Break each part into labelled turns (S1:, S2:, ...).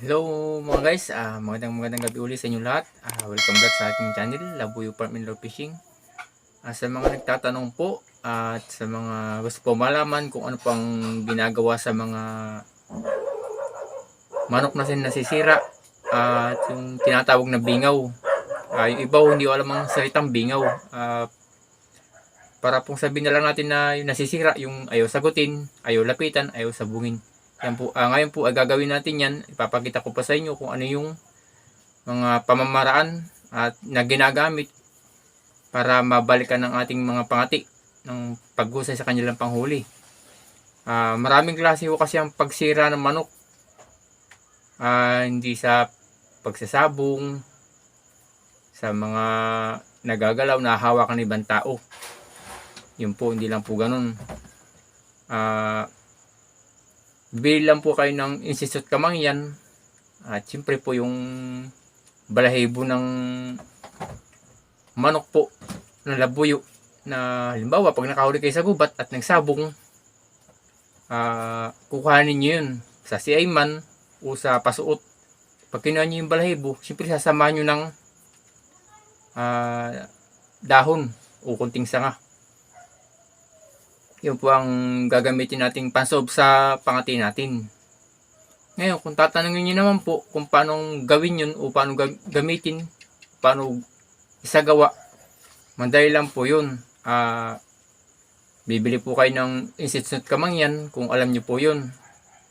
S1: Hello mga guys, ah magandang magandang gabi ulit sa inyo lahat. Ah, welcome back sa aking channel, Labuyo Farm and Lure Fishing. Ah, sa mga nagtatanong po at sa mga gusto po malaman kung ano pang ginagawa sa mga manok na sin nasisira at yung tinatawag na bingaw. Ah, yung iba hindi ko alam ang salitang bingaw. Ah, para pong sabihin na lang natin na yung nasisira, yung ayaw sagutin, ayaw lapitan, ayaw sabungin. Yan po, ah, ngayon po ay gagawin natin yan. Ipapakita ko pa sa inyo kung ano yung mga pamamaraan at na ginagamit para mabalikan ng ating mga pangati ng paghusay sa kanilang panghuli. Ah, maraming klase po kasi ang pagsira ng manok. Ah, hindi sa pagsasabong, sa mga nagagalaw na hawakan ng ibang tao. Yun po, hindi lang po ganun. Ah, bili lang po kayo ng insisot kamangyan. At siyempre po yung balahibo ng manok po ng labuyo na halimbawa pag nakahuli kayo sa gubat at nagsabong ah kukuhanin nyo yun sa CI man o sa pasuot. Pag kinuha nyo yung balahibo siyempre sasamahan nyo ng ah, dahon o kunting sanga yun po ang gagamitin nating pansob sa pangati natin. Ngayon, kung tatanungin nyo naman po kung paano gawin yun o paano ga- gamitin, paano isagawa, madali lang po yun. Ah, bibili po kayo ng instant kamangyan kung alam nyo po yun.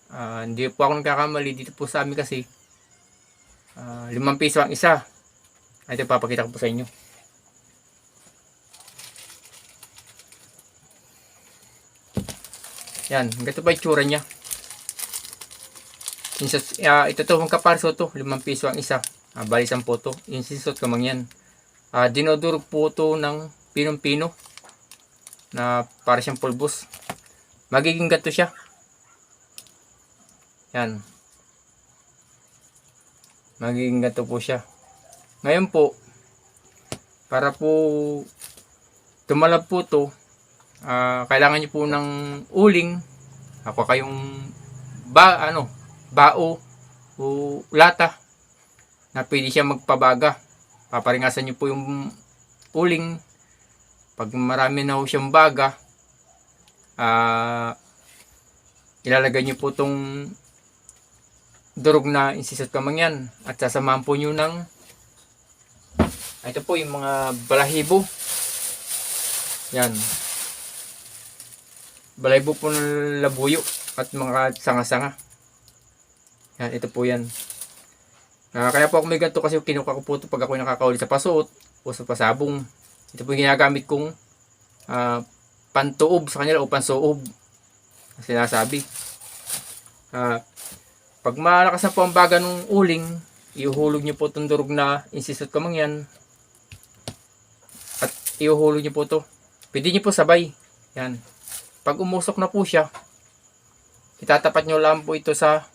S1: Ah, hindi po ako nagkakamali dito po sa amin kasi ah, limang piso ang isa. Ito papakita ko po sa inyo. Yan, ganito pa itsura niya. Insert, ah, ito to, ang kaparso to, 5 piso ang isa. Ah, bali 10 po to. Insisot kamang yan. Ah, dinodurog po to ng pinong-pino na para siyang pulbos. Magiging gato siya. Yan. Magiging gato po siya. Ngayon po, para po tumalab po to, Ah, kailangan niyo po ng uling. Ako kayong ba ano, bao o lata na pwede siya magpabaga. Paparingasan niyo po yung uling. Pag marami na ho siyang baga, ah ilalagay niyo po tong durog na insisot kamangyan at sasamahan po niyo ng ito po yung mga balahibo. Yan balaybo po ng labuyo at mga sanga-sanga. Yan, ito po yan. Ah, kaya po ako may ganito kasi kinuha ko po ito pag ako nakakauli sa pasuot o sa pasabong. Ito po yung ginagamit kong ah, pantuob sa kanila o pansuob. Ang Sinasabi. Ah, pag malakas na po ang baga ng uling, iuhulog niyo po itong durog na insisot kamangyan at iuhulog niyo po ito. Pwede niyo po sabay. Yan. Pag umusok na po siya, itatapat nyo lang po ito sa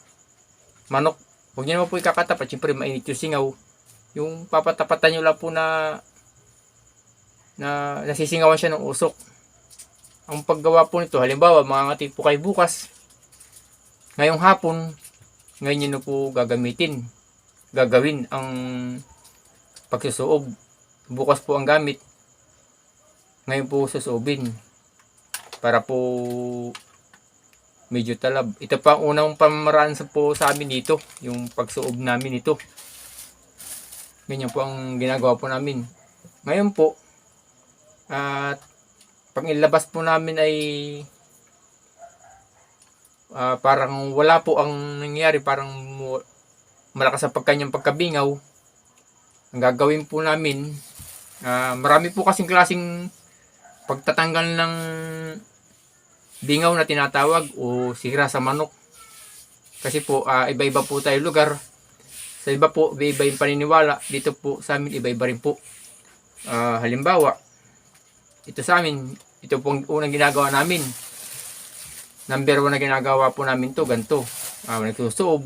S1: manok. Huwag nyo naman po ikakatapat, siyempre mainit yung singaw. Yung papatapatan nyo lang po na na nasisingawan siya ng usok. Ang paggawa po nito, halimbawa, mga po kayo bukas, ngayong hapon, ngayon nyo po gagamitin. Gagawin ang pagsusuob. Bukas po ang gamit. Ngayon po susuobin para po medyo talab. Ito pa ang unang pamamaraan sa po sa amin dito, yung pagsuob namin ito. Ganyan po ang ginagawa po namin. Ngayon po, at pag ilabas po namin ay ah, parang wala po ang nangyari, parang malakas ang pagkanyang pagkabingaw. Ang gagawin po namin, ah, marami po kasing klasing pagtatanggal ng bingaw na tinatawag o sira sa manok. Kasi po, ah, iba-iba po tayo lugar. Sa iba po, iba-iba yung paniniwala. Dito po sa amin, iba-iba rin po. Ah, halimbawa, ito sa amin, ito pong unang ginagawa namin. Number one na ginagawa po namin to, ganito. Ah, nagsusuob.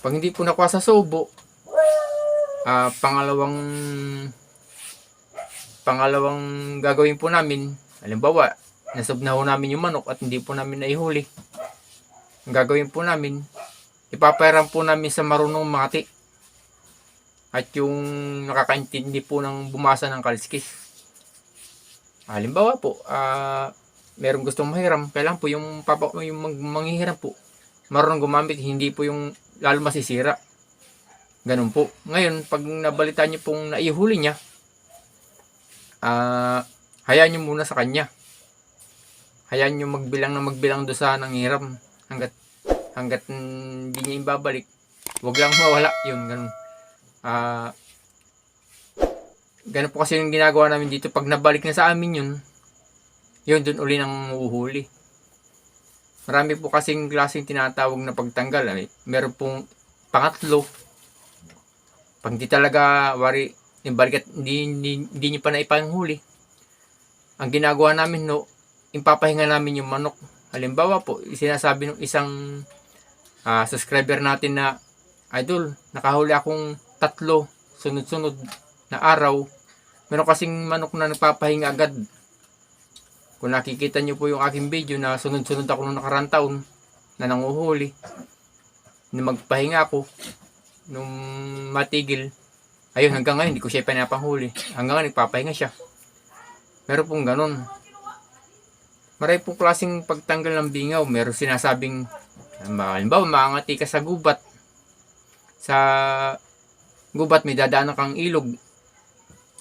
S1: Pag hindi po nakuha sa subo, ah, pangalawang pangalawang gagawin po namin, halimbawa, nasub na ho namin yung manok at hindi po namin naihuli. Ang gagawin po namin, ipapairam po namin sa marunong mati at yung nakakaintindi po ng bumasa ng kaliskis. Halimbawa po, ah merong gustong mahiram, kailangan po yung, papa, yung mag, manghihiram po, marunong gumamit, hindi po yung lalo masisira. Ganun po. Ngayon, pag nabalita niyo pong naihuli niya, ah hayaan niyo muna sa kanya. Hayaan niyo magbilang na magbilang do sa nanghiram hanggat hanggat hindi niya ibabalik. Huwag lang mawala. Yun, ganun. Ah ganun po kasi yung ginagawa namin dito. Pag nabalik na sa amin yun, yun, dun uli nang uhuli. Marami po kasing klaseng tinatawag na pagtanggal. Ay, meron pong pangatlo. Pag di talaga, wari, yung balik at hindi, hindi, hindi nyo pa na ipanghuli. Ang ginagawa namin, no, ipapahinga namin yung manok. Halimbawa po, sinasabi ng isang ah, subscriber natin na, Idol, nakahuli akong tatlo, sunod-sunod na araw. Meron kasing manok na nagpapahinga agad. Kung nakikita nyo po yung aking video na sunod-sunod ako nung nakarang taon na nanguhuli, na magpahinga ako, nung matigil, ayun hanggang ngayon hindi ko siya pinapanghuli. Hanggang ngayon nagpapahinga siya. Meron pong ganun. Maray pong klaseng pagtanggal ng bingaw. Meron sinasabing, halimbawa, makangati ka sa gubat. Sa gubat may dadaanan kang ilog.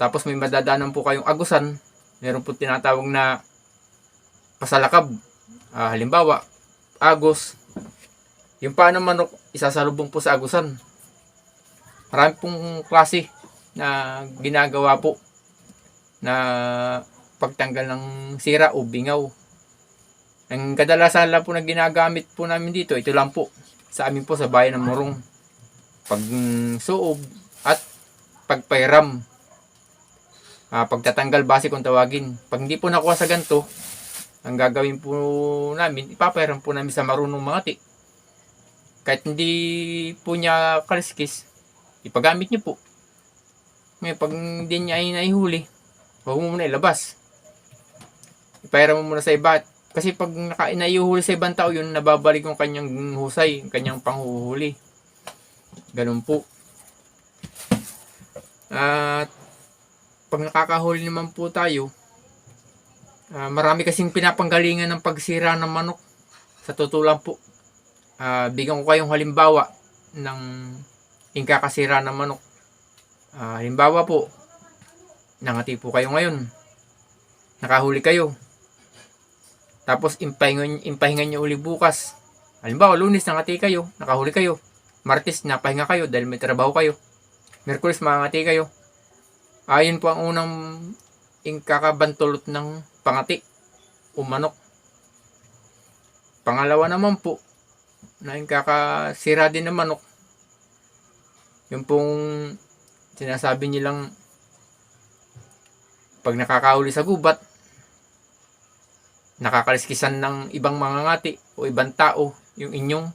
S1: Tapos may madadaanan po kayong agusan. Meron po tinatawag na pasalakab. Ah, halimbawa, agos. Yung paano manok, isasalubong po sa agusan. Marami pong klase na ginagawa po na pagtanggal ng sira o bingaw. Ang kadalasan lang po na ginagamit po namin dito, ito lang po. Sa amin po sa bayan ng Morong. Pag mm, suob at pagpairam. Ah, pagtatanggal base kung tawagin. Pag hindi po nakuha sa ganito, ang gagawin po namin, ipapairam po namin sa marunong mangati. Kahit hindi po niya kaliskis, ipagamit niyo po. Ngayon, pag hindi niya ay naihuli, huwag mo muna ilabas. Ipairam mo muna sa iba. Kasi pag naka, naihuli sa ibang tao yun, nababalik yung kanyang husay, yung kanyang panghuhuli. Ganun po. At pag nakakahuli naman po tayo, ah, marami kasing pinapanggalingan ng pagsira ng manok. Sa totoo po, ah, bigyan ko kayong halimbawa ng ingkakasira ng manok. Ah, halimbawa po, nangati po kayo ngayon. Nakahuli kayo. Tapos impahingan, impahingan nyo uli bukas. Halimbawa, lunes nangati kayo, nakahuli kayo. Martes, napahinga kayo dahil may trabaho kayo. Merkulis, mangati kayo. Ayon po ang unang ingkakabantulot ng pangati o manok. Pangalawa naman po, na ingkakasira din ng manok. Yung pong sinasabi nilang pag nakakahuli sa gubat, nakakaliskisan ng ibang mga ngati o ibang tao yung inyong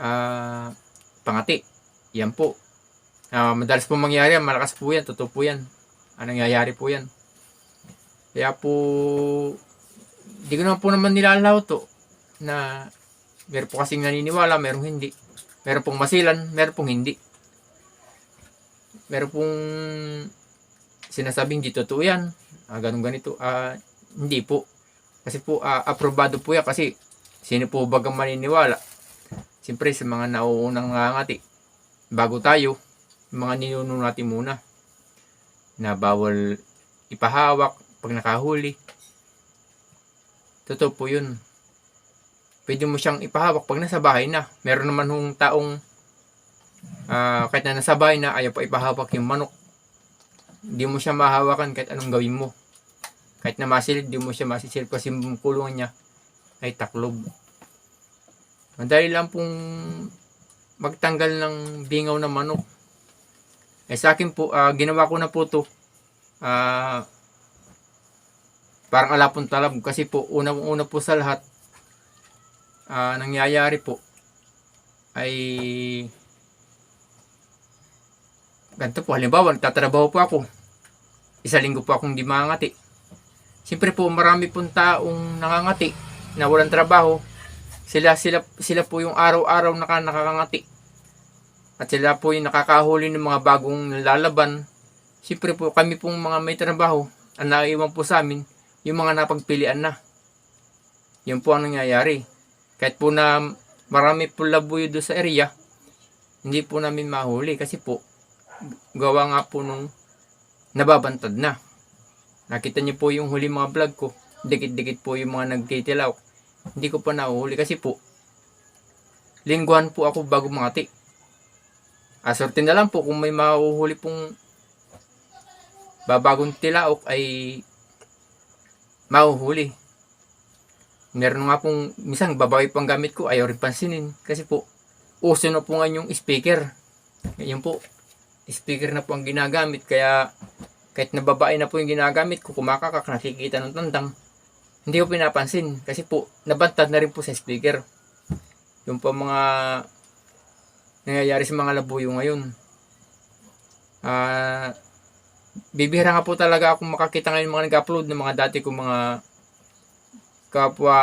S1: ah, pangati. Yan po. Ah, madalas po mangyari yan, malakas po yan, totoo po yan. Anong nangyayari po yan. Kaya po, di ko naman po naman nilalaw to na meron po kasing naniniwala, meron hindi. Meron pong masilan, meron pong hindi. Meron pong sinasabing di totoo yan. Ah, ganun ganito. Ah, hindi po. Kasi po, ah, aprobado po yan kasi sino po bagang maniniwala? Siyempre sa mga nauunang ngangati. Bago tayo, mga ninuno natin muna na bawal ipahawak pag nakahuli. Totoo po yun. Pwede mo siyang ipahawak pag nasa bahay na. Meron naman hong taong ah, kahit na nasa bahay na ayaw pa ipahawak yung manok. Hindi mo siya mahawakan kahit anong gawin mo. Kahit na masilid, di mo siya masisilid kasi yung kulungan niya ay taklob. Madali lang pong magtanggal ng bingaw ng manok. Eh sa akin po, ah, ginawa ko na po to. Ah, parang alapong talab. Kasi po, unang-una po sa lahat, ah, nangyayari po, ay ganito po. Halimbawa, nagtatrabaho po ako. Isa linggo po akong di mangati. Siyempre po, marami pong taong nangangati na walang trabaho. Sila, sila, sila po yung araw-araw naka, nakakangati. At sila po yung nakakahuli ng mga bagong lalaban. Siyempre po, kami pong mga may trabaho, ang naiwan po sa amin, yung mga napagpilian na. Yun po ang nangyayari. Kahit po na marami po labuyo doon sa area, hindi po namin mahuli kasi po, gawa nga po nung nababantad na. Nakita niyo po yung huli mga vlog ko, dikit-dikit po yung mga nagtitilaw. Hindi ko pa nahuhuli kasi po, lingguhan po ako bago mangati. Asorte na lang po kung may mahuhuli pong babagong tilaok ay mahuhuli. Meron nga pong, minsan babawi pang gamit ko, ayaw rin pansinin. Kasi po, uso na po nga yung speaker. Yun po, speaker na po ang ginagamit. Kaya, kahit na babae na po yung ginagamit ko, kumakakak, nakikita ng tandang. Hindi ko pinapansin. Kasi po, nabantad na rin po sa speaker. Yung po mga nangyayari sa mga labuyo ngayon. Ah, bibihira nga po talaga akong makakita ngayon mga nag-upload ng mga dati kong mga kapwa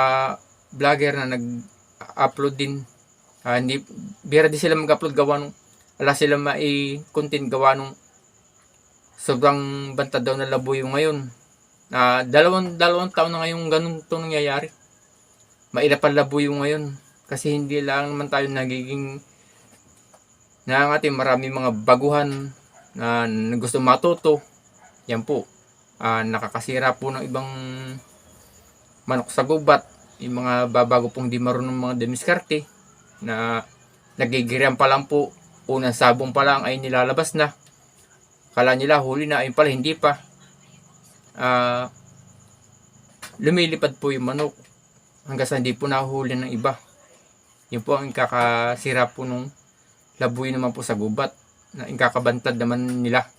S1: vlogger na nag-upload din. Ah, hindi, bihira din sila mag-upload gawa nung wala sila mai-content gawa nung sobrang bantad daw na labuyo ngayon. Ah, dalawang, dalawang taon na ngayong ganun itong nangyayari. Maila pa labuyo ngayon. Kasi hindi lang naman tayo nagiging nangangati marami mga baguhan na gusto matuto. Yan po. Ah, nakakasira po ng ibang manok sa gubat. Yung mga babago pong di marunong mga demiskarte na nagigirian pa lang po. Unang sabong pa lang ay nilalabas na. Kala nila huli na, ayun pala hindi pa. Ah, lumilipad po yung manok hanggang sa hindi po nahuli ng iba. Yun po ang kakasira po nung labuyo naman po sa gubat na ikakabantad naman nila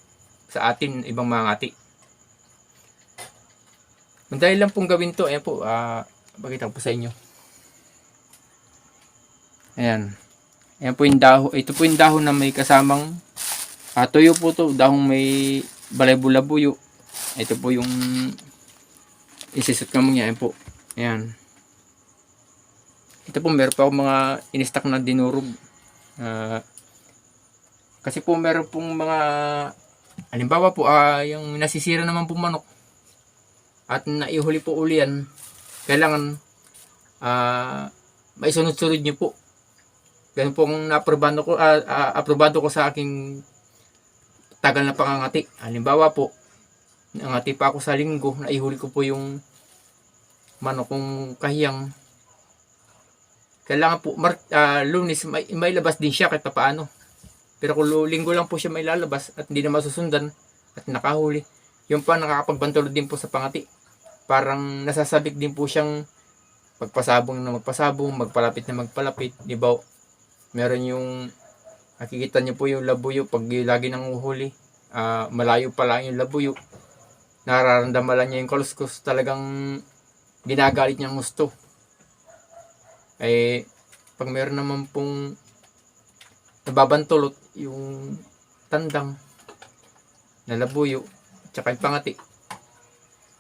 S1: sa atin ibang mga ngati. Madali lang pong gawin to. Ayan po, ah, pakita ko po sa inyo. Ayan. Ayan po yung dahon. Ito po yung dahon na may kasamang ah, tuyo po to. Dahong may balay-bulabuyo. Ito po yung isisot ka mo niya. Ayan po. Ayan. Ito po, meron pa ako mga inistak na dinurog. Ah, kasi po meron pong mga halimbawa po ah, yung nasisira naman po manok at naihuli po uli yan kailangan ah maisunod-sunod niyo po ganun po kung naaprobado ko ah, ah, aprobado ko sa aking tagal na pangangati halimbawa po nangati pa ako sa linggo naihuli ko po yung manok kong kahiyang kailangan po mar, ah, lunes may, may labas din siya kahit pa paano pero kung linggo lang po siya may lalabas at hindi na masusundan at nakahuli, yung pa nakakapagbantulod din po sa pangati. Parang nasasabik din po siyang magpasabong na magpasabong, magpalapit na magpalapit. Di ba? Meron yung nakikita niyo po yung labuyo pag lagi nang uhuli. ah, malayo pa lang yung labuyo. Nararamdaman lang niya yung kaluskos. Talagang ginagalit niyang gusto. Eh, pag meron naman pong nababantulot yung tandang na labuyo tsaka yung pangati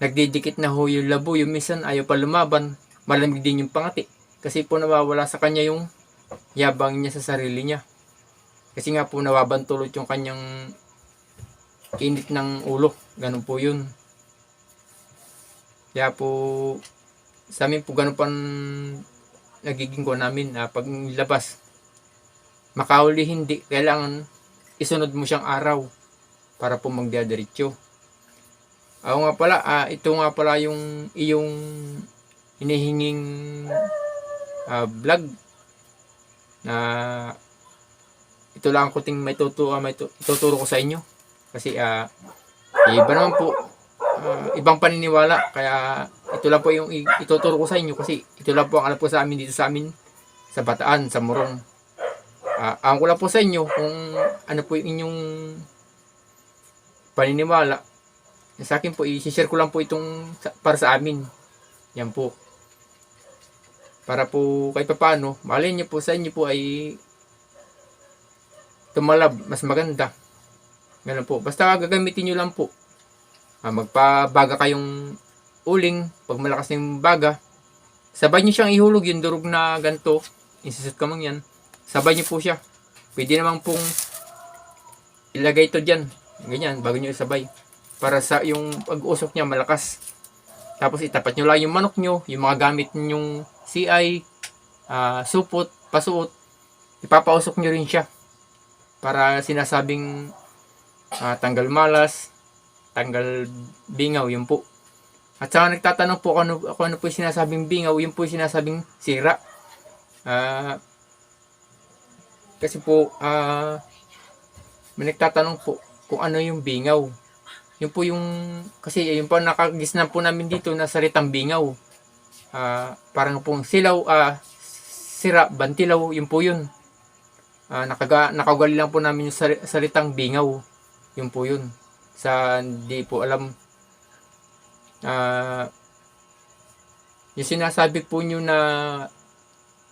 S1: nagdidikit na ho yung labuyo minsan ayaw pa lumaban malamig din yung pangati kasi po nawawala sa kanya yung yabang niya sa sarili niya kasi nga po nawabantulot yung kanyang init ng ulo. Ganun po yun. Kaya po sa amin po ganun pa nagiging ko namin ah, pag labas makahuli hindi, kailangan isunod mo siyang araw para po magdadiretso. Ako nga pala, ah, ito nga pala yung iyong hinihinging ah, vlog na ito lang ko ting may tuturo, may tu- ituturo ko sa inyo. Kasi ah, iba naman po, ah, ibang paniniwala. Kaya ito lang po yung ituturo ko sa inyo kasi ito lang po ang alam po sa amin dito sa amin sa Bataan, sa Morong. Ah, ang ko lang po sa inyo kung ano po yung inyong paniniwala. Sa akin po, i-share ko lang po itong para sa amin. Yan po. Para po kahit paano, malay niyo po sa inyo po ay tumalab, mas maganda. Ganun po. Basta gagamitin nyo lang po. Ah, magpabaga kayong uling, pag malakas yung baga, Sabay niyo siyang ihulog yung durog na ganito. Isusot ka mang yan. Sabay niyo po siya. Pwede naman pong ilagay ito dyan. Ganyan, bago niyo isabay. Para sa yung pag-usok niya malakas. Tapos itapat niyo lang yung manok niyo, yung mga gamit ninyong CI, ah, supot, pasuot. Ipapausok niyo rin siya. Para sinasabing ah, tanggal malas, tanggal bingaw, yun po. At saka nagtatanong po kung ano, kung ano po yung sinasabing bingaw, yun po yung sinasabing sira. Ah, kasi po, ah, may nagtatanong po kung ano yung bingaw. Yun po yung, kasi yun po nakagisnan po namin dito na salitang bingaw. Ah, parang pong silaw, ah, sira, bantilaw, yun po yun. Ah, nakaga, nakaugali lang po namin yung salitang bingaw. Yun po yun. Sa hindi po alam. Ah, yung sinasabi po nyo na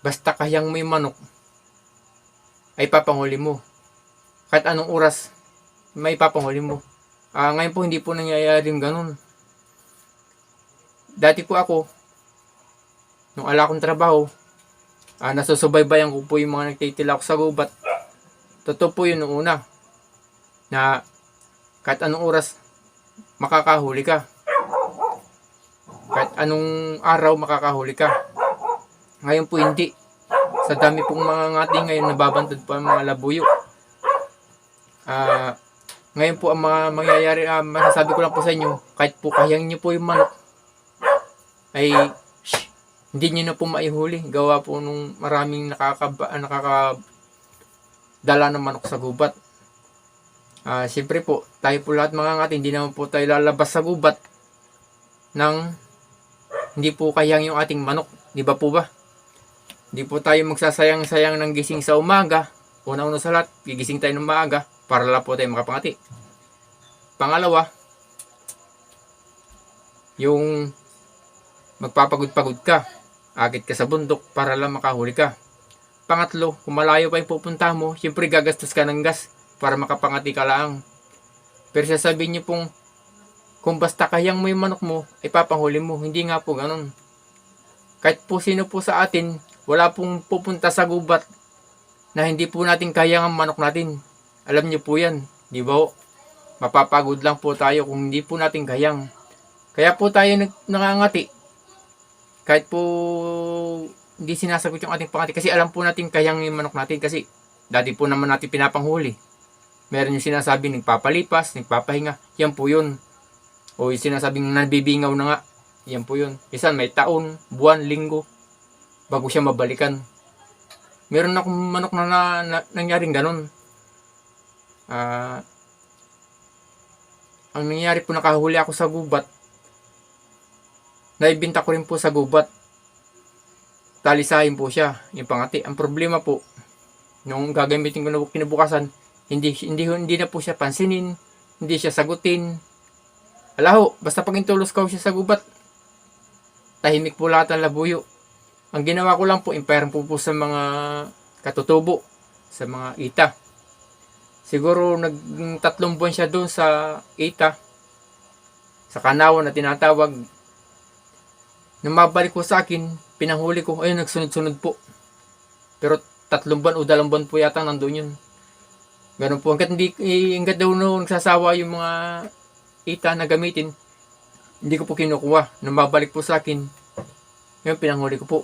S1: basta kayang may manok, ay papanguli mo. Kahit anong oras, may papanguli mo. Ah, ngayon po hindi po nangyayari yung ganun. Dati po ako, nung ala akong trabaho, ah, nasusubaybayan ko po yung mga nagtitila ako sa gubat. Totoo po yun nung una. Na kahit anong oras, makakahuli ka. Kahit anong araw, makakahuli ka. Ngayon po hindi. Sa dami pong mga ngati ngayon, nababantad po ang mga labuyo. Ah, ngayon po ang mga mangyayari, ah, masasabi ko lang po sa inyo, kahit po kayang nyo po yung manok, ay hindi nyo na po maihuli. Gawa po nung maraming nakakaba, ah, nakakadala ng manok sa gubat. Ah, siyempre po, tayo po lahat mga ngati, hindi naman po tayo lalabas sa gubat ng hindi po kayang yung ating manok. Di ba po ba? Hindi po tayo magsasayang-sayang ng gising sa umaga. Una-una sa lahat, gigising tayo ng maaga para lang po tayo makapangati. Pangalawa, yung magpapagod-pagod ka, agit ka sa bundok para lang makahuli ka. Pangatlo, kung malayo pa yung pupunta mo, siyempre gagastos ka ng gas para makapangati ka lang. Pero sasabihin niyo pong, kung basta kayang mo yung manok mo, ay papanghuli mo. Hindi nga po ganun. Kahit po sino po sa atin, wala pong pupunta sa gubat na hindi po natin kayang ang manok natin. Alam niyo po yan. Di ba? Mapapagod lang po tayo kung hindi po natin kayang. Kaya po tayo nangangati. Kahit po hindi sinasagot yung ating pangati. Kasi alam po natin kayang yung manok natin. Kasi dati po naman natin pinapanghuli. Meron yung sinasabi nagpapalipas, nagpapahinga. Yan po yun. O yung sinasabing nabibingaw na nga. Yan po yun. Isan may taon, buwan, linggo. Bago siya mabalikan. Meron akong manok na, na, na nangyaring ganun. Ah, ang nangyari po nakahuli ako sa gubat. Naibinta ko rin po sa gubat. Talisahin po siya, yung pangati. Ang problema po, nung gagamitin ko na po kinabukasan, hindi, hindi, hindi na po siya pansinin, hindi siya sagutin. Alaho, basta pag intulos ko siya sa gubat, tahimik po lahat ng labuyo. Ang ginawa ko lang po, impairm po po sa mga katutubo, sa mga ita. Siguro nag tatlong buwan siya doon sa ita, sa kanawa na tinatawag. Nung mabalik ko sa akin, pinahuli ko, ayun, nagsunod-sunod po. Pero tatlong buwan o dalawang buwan po yata nandun yun. Ganun po. Hanggat, hindi, eh, hanggat daw no, nagsasawa yung mga ita na gamitin, hindi ko po kinukuha. Nung mabalik po sa akin, ngayon pinanghuli ko po.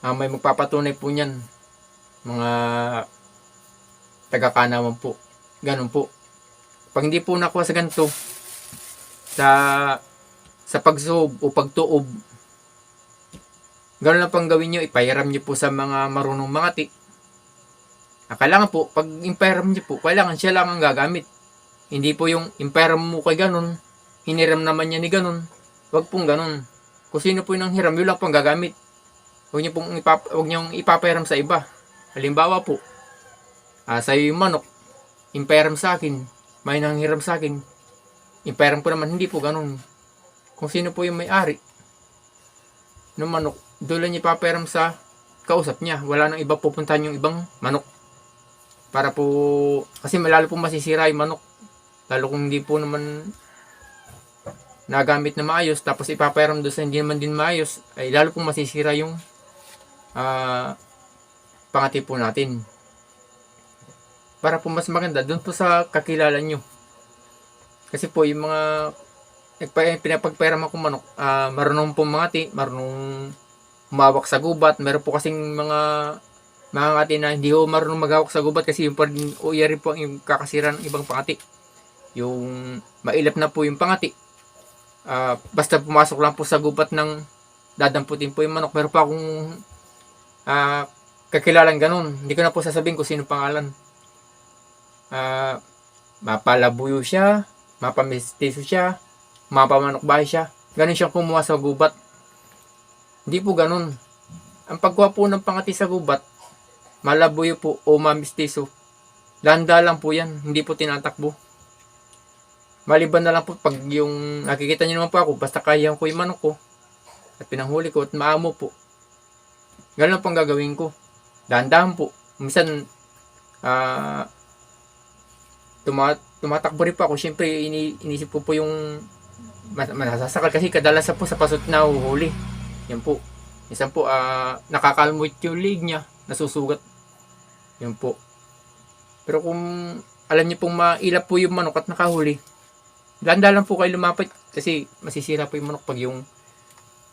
S1: Ah, may magpapatunay po niyan. Mga taga-kanawan po. Ganun po. Pag hindi po nakuha sa ganito, sa sa pagsuob o pagtuob, ganun lang pang gawin nyo, ipahiram nyo po sa mga marunong mangati. Ah, kailangan po, pag impahiram nyo po, kailangan siya lang ang gagamit. Hindi po yung impahiram mo kay ganun, hiniram naman niya ni ganun. Wag pong ganun. Kung sino po yung hiram, yun lang pong gagamit. Huwag niyo pong ipap huwag niyong ipapahiram sa iba. Halimbawa po, ah, sa'yo yung manok, impahiram sa akin, may nanghiram sa akin, impahiram ko naman, hindi po ganun. Kung sino po yung may-ari ng manok, doon lang niya ipapahiram sa kausap niya. Wala nang iba pupuntahan yung ibang manok. Para po, kasi malalo po masisira yung manok. Lalo kung hindi po naman nagamit na maayos tapos ipapairam doon sa hindi naman din maayos ay lalo pong masisira yung ah pangati po natin. Para po mas maganda doon po sa kakilala nyo. Kasi po yung mga nagpa- pinapagpairam ako manok, ah marunong po mangati, marunong humawak sa gubat. Meron po kasing mga mga ngati na hindi ho marunong maghawak sa gubat kasi yung pa rin, po ang kakasira ng ibang pangati. Yung mailap na po yung pangati. Ah, basta pumasok lang po sa gubat ng dadamputin po yung manok. Meron pa akong ah, kakilalang ganun. Hindi ko na po sasabihin kung sino pangalan. Ah, mapalabuyo siya, mapamistiso siya, mapamanok bahay siya. Ganun siyang kumuha sa gubat. Hindi po ganun. Ang pagkuha po ng pangati sa gubat, malabuyo po o mamistiso. Landa lang po yan, hindi po tinatakbo. Maliban na lang po pag yung nakikita niyo naman po ako, basta kaya ko yung manok ko at pinanghuli ko at maamo po. Ganun lang po ang gagawin ko. Dahan-dahan po. Minsan, ah, tuma tumatakbo rin po ako. Siyempre, ini inisip ko po yung masasakal kasi kadalasan po sa pasot na uhuli. Yan po. Minsan po, ah, nakakalmot yung leg niya. Nasusugat. Yan po. Pero kung alam niyo pong mailap po yung manok at nakahuli, Ganda lang po kayo lumapit kasi masisira po yung manok pag yung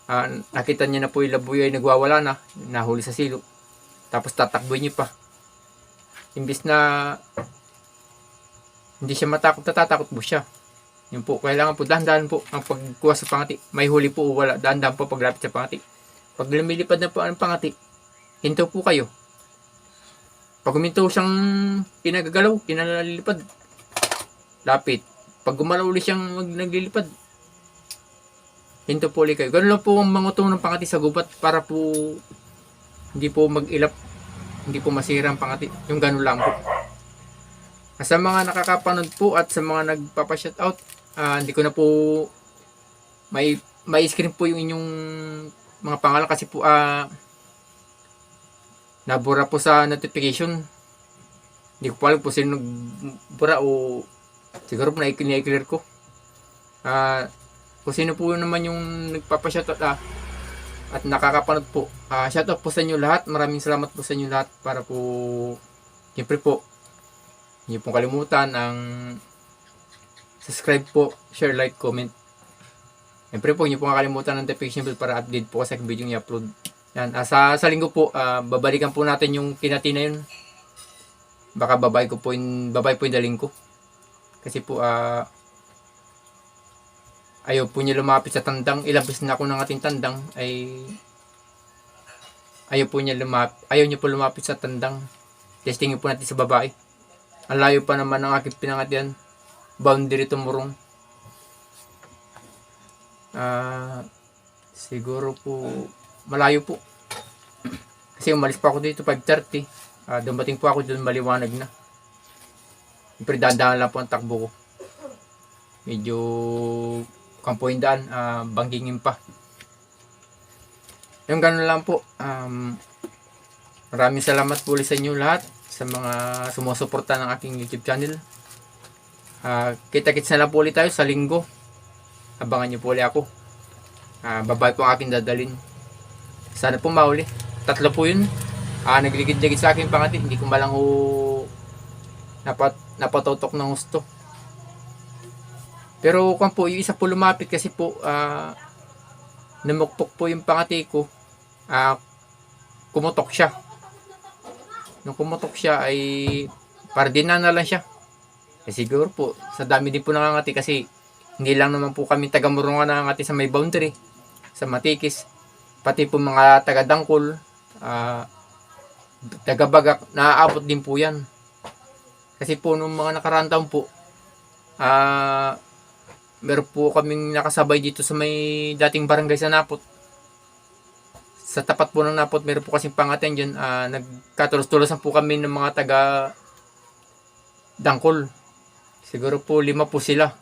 S1: ah, nakita niya na po yung labuyo ay nagwawala na, nahuli sa silo. Tapos tatakboy niyo pa. Imbis na hindi siya matakot, natatakot po siya. Yun po, kailangan po dahan-dahan po ang pagkuha sa pangati. May huli po wala, dahan-dahan po paglapit sa pangati. Pag lumilipad na po ang pangati, hinto po kayo. Pag huminto siyang pinagagalaw, pinalalipad, lapit. Pag gumalaw ulit siyang mag naglilipad, hinto po ulit kayo. Ganun lang po ang mangutong ng pangati sa gubat para po hindi po mag-ilap, hindi po masira ang pangati. Yung ganun lang po. Sa mga nakakapanood po at sa mga nagpapa-shoutout, ah, hindi ko na po may may screen po yung inyong mga pangalan kasi po ah nabura po sa notification. Hindi ko po alam po sino nagbura o siguro po na-clear ko. Ah, kung sino po naman yung nagpapa-shoutout ah, at nakakapanood po. Ah, shoutout po sa inyo lahat. Maraming salamat po sa inyo lahat para po siyempre po hindi po kalimutan ang subscribe po, share, like, comment. Siyempre po, hindi po kakalimutan ng notification bell para update po sa video yung i-upload. Yan. Ah, sa, sa linggo po, ah, babalikan po natin yung kinati na yun. Baka babay ko po yung, babay po yung daling ko. Kasi po, ah, ayaw po niya lumapit sa tandang. Ilang beses na ako ng ating tandang ay ayaw po niya lumapit. Ayaw niya po lumapit sa tandang. Testingin po natin sa babae. Ang layo pa naman ng aking pinangatian. Boundary tumurong. Ah, siguro po malayo po. Kasi umalis pa ako dito 5.30. Ah, dumating po ako doon maliwanag na. Siyempre dadaan lang po ang takbo ko. Medyo kampo yung daan, ah, banggingin pa. Yung ganun lang po. Um, maraming salamat po ulit sa inyo lahat sa mga sumusuporta ng aking YouTube channel. Ah, kita-kits na lang po ulit tayo sa linggo. Abangan niyo po ulit ako. Ah, babay po ang aking dadalin. Sana po mauli. Tatlo po yun. Ah, nagligid-ligid sa akin pangati. Hindi ko malang ho napat, napatutok ng gusto. Pero kung po, yung isa po lumapit kasi po, ah, namukpok po yung pangati ko. Ah, kumutok siya. Nung kumutok siya ay para din na lang siya. Eh siguro po, sa dami din po nangangati kasi hindi lang naman po kami taga-murungan nangangati sa may boundary, sa Matikis. Pati po mga taga-dangkol, ah, taga-bagak, naaabot din po yan. Kasi po nung mga nakaraan taon po, ah, meron po kaming nakasabay dito sa may dating barangay sa Napot. Sa tapat po ng Napot, meron po kasing pangaten dyan. ah nagkatulos-tulosan po kami ng mga taga Dangkol. Siguro po lima po sila.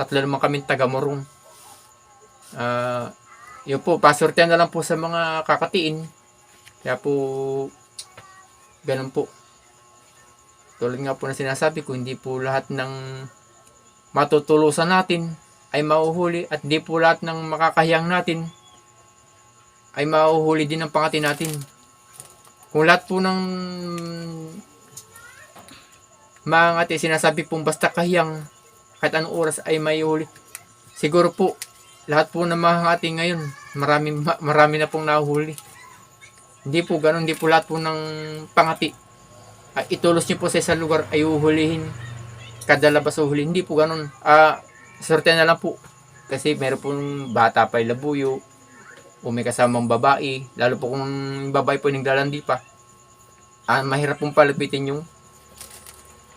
S1: Tatlo naman kami taga Morong. Ah, yun po, pasortehan na lang po sa mga kakatiin. Kaya po, ganun po. Tulad nga po na sinasabi ko, hindi po lahat ng matutulusan natin ay mahuhuli at di po lahat ng makakahiyang natin ay mahuhuli din ng pangati natin. Kung lahat po ng mga ngati sinasabi pong basta kahiyang kahit anong oras ay may huli. Siguro po lahat po ng mga ngati ngayon marami, ma- marami na pong nahuhuli. Hindi po ganun, hindi po lahat po ng pangati ay itulos niyo po sa isang lugar ay uhulihin kada labas uhuli. Hindi po ganun. Ah, swerte na lang po. Kasi meron pong bata pa labuyo o may kasamang babae. Lalo po kung babae po yung naglalandi pa. Ah, mahirap pong palapitin yung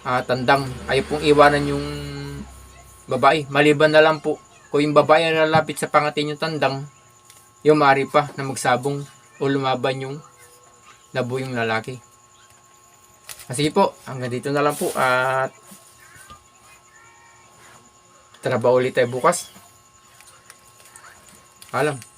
S1: ah, tandang. Ayaw pong iwanan yung babae. Maliban na lang po kung yung babae ang lalapit sa pangatin yung tandang, yung mari pa na magsabong o lumaban yung labuyong lalaki. Ah, Sige po, hanggang dito na lang po at trabaho ulit tayo bukas. Alam.